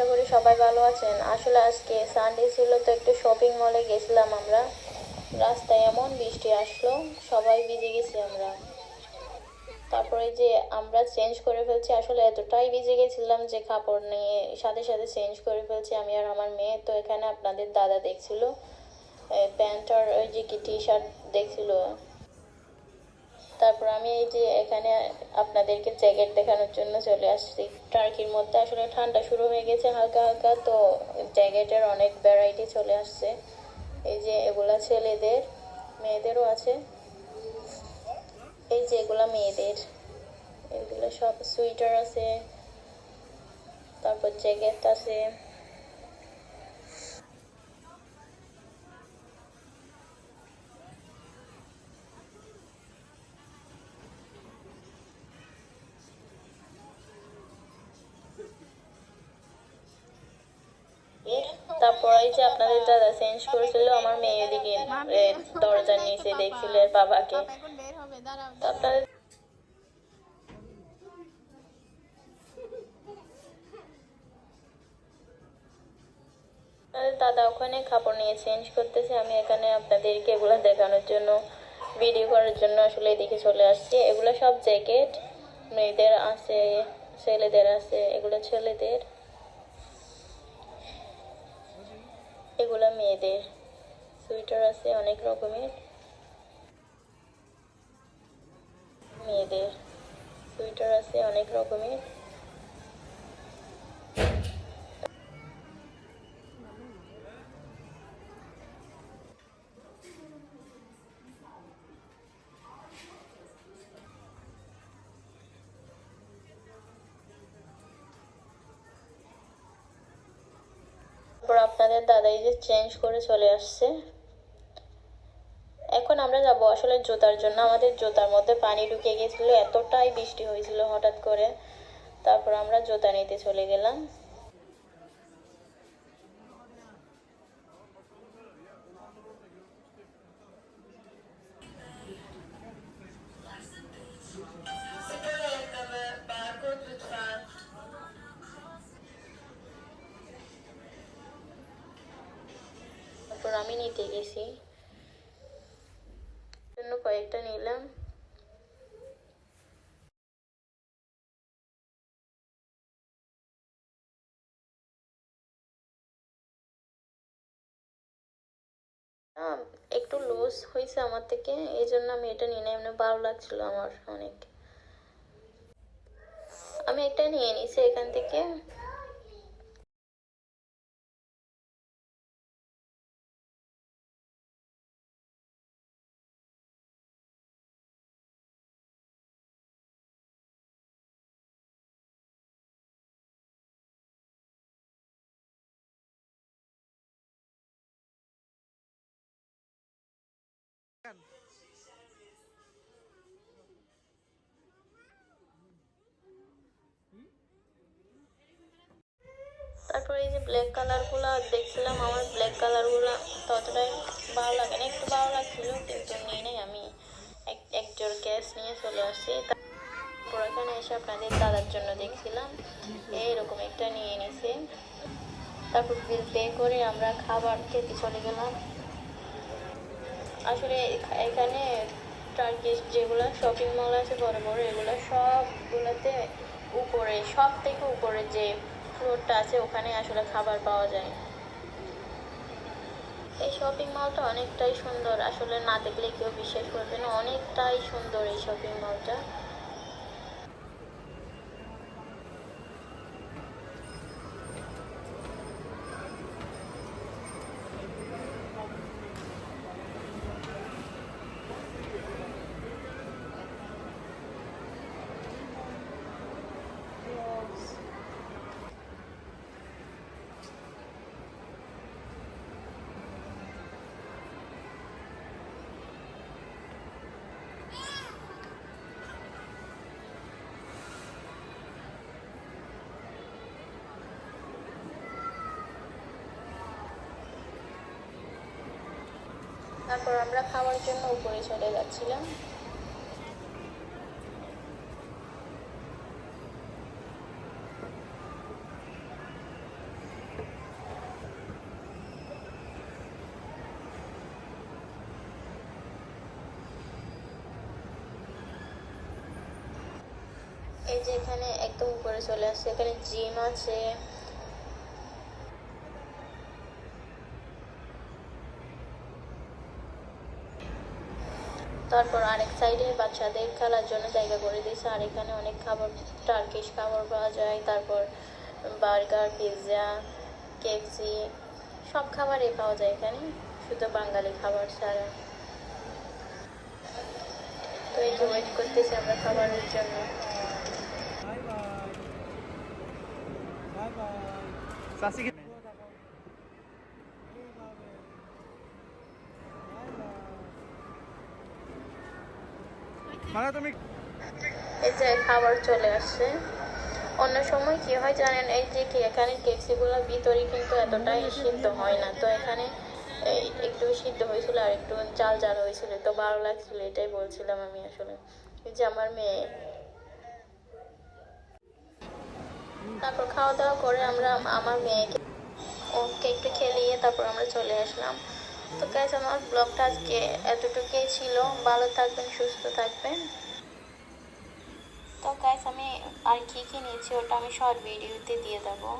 আশা করি সবাই ভালো আছেন। আসলে আজকে সানডে ছিল তো একটু শপিং মলে গেছিলাম আমরা। রাস্তায় এমন বৃষ্টি আসলো, সবাই ভিজে গেছি আমরা। তারপরে যে আমরা চেঞ্জ করে ফেলছি, আসলে এতটাই ভিজে গেছিলাম যে কাপড় নিয়ে সাথে সাথে চেঞ্জ করে ফেলছি আমি আর আমার মেয়ে। তো এখানে আপনাদের দাদা দেখছিল প্যান্ট আর ওই যে কি টি শার্ট দেখছিল তারপর আমি এই যে এখানে আপনাদেরকে জ্যাকেট দেখানোর জন্য চলে আসছি। টার্কির মধ্যে আসলে ঠান্ডা শুরু হয়ে গেছে হালকা হালকা, তো জ্যাকেটের অনেক ভ্যারাইটি চলে আসছে। এই যে এগুলা ছেলেদের, মেয়েদেরও আছে। এই যে এগুলা মেয়েদের, এগুলো সব সুইটার আছে, তারপর জ্যাকেট আছে। তারপর যে আপনাদের দাদা চেঞ্জ করেছিল, আমার মেয়ে এদিকে দরজার নিচে দেখছিল বাবাকে। দাদা ওখানে কাপড় নিয়ে চেঞ্জ করতেছে, আমি এখানে আপনাদেরকে এগুলো দেখানোর জন্য ভিডিও করার জন্য আসলে এদিকে চলে আসছি। এগুলো সব জ্যাকেট, মেয়েদের আছে, ছেলেদের আছে, এগুলো ছেলেদের। এগুলো মেয়েদের। সোয়েটার আছে অনেক রকমের। মেয়েদের। সোয়েটার আছে অনেক রকমের। তারপর আপনাদের দাদাই যে চেঞ্জ করে চলে আসছে। এখন আমরা যাব আসলে জুতার জন্য। আমাদের জুতার মধ্যে পানি ঢুকে গেছিল, এতটাই বৃষ্টি হয়েছিল হঠাৎ করে। তারপর আমরা জুতা নিতে চলে গেলাম। আমি নিতে গেছি। জন্য কয়েকটা নিলাম। একটু লুজ হয়েছে আমার থেকে এই জন্য আমি এটা নিয়ে এমনি ভালো লাগছিল আমার অনেক। আমি এটা নিয়ে নিছি এখান থেকে। ব্ল্যাক কালারগুলো দেখছিলাম, আমার ব্ল্যাক কালারগুলো ততটাই ভালো লাগে না, একটু ভালো লাগছিল, কিন্তু নিয়ে নেই, আমি এক জোর ক্যাশ নিয়ে চলে আসছি। তারপর এখানে এসে আপনাদের দাদার জন্য দেখছিলাম, এইরকম একটা নিয়ে নিছি তারপর বিল পে করে আমরা খাবার খেতে চলে গেলাম। আসলে এখানে টার্কিশ যেগুলো শপিং মল আছে, বড় বড়, এগুলো সবগুলোতে উপরে সব থেকে উপরে যে ফ্লোরটা আছে ওখানে আসলে খাবার পাওয়া যায়। এই শপিং মলটা অনেকটাই সুন্দর। আসলে না দেখলে কেউ বিশ্বাস করবে না, অনেকটাই সুন্দর এই শপিং মলটা তারপর আমরা খাওয়ার জন্য উপরে চলে যাচ্ছিলাম। এই যে এখানে একদম উপরে চলে আসছে। এখানে জিম আছে। তারপর আরেক সাইডে বাচ্চাদের খেলার জন্য জায়গা করে দিয়েছে। আর এখানে অনেক খাবার টার্কিশ খাবার পাওয়া যায়। তারপর বার্গার পিৎজা কেএফসি সব খাবারই পাওয়া যায় এখানে। শুধু বাঙালি খাবার ছাড়া। তো এই যে ওয়েট করতেছি আমরা খাবারের জন্য। Bye. মানে তুমি? এই যে খাবার চলে আসছে। অন্য সময় কি হয় জানেন, এই যে কি এখানে কেপসিগুলো ভিতরে কিন্তু এতটাই সিদ্ধ হয় না। তো এখানে একটু সিদ্ধ হয়েছিল আর একটু জাল জাল হয়েছিল। তো ভালো লাগছিল, এটাই বলছিলাম আমি আসলে। এই যে আমার মেয়ে। তারপর খাওয়া দাওয়া করে আমরা আমার মেয়েকে ওকে একটু খেলিয়ে তারপর আমরা চলে আসলাম। তো গ্যাস আমার ব্লগটা আজকে এতটুকুই ছিল। ভালো থাকবেন, সুস্থ থাকবেন। তো গাইস আমি আর কি কি নিয়েছি ওটা আমি শর্ট ভিডিওতে দিয়ে দেবো।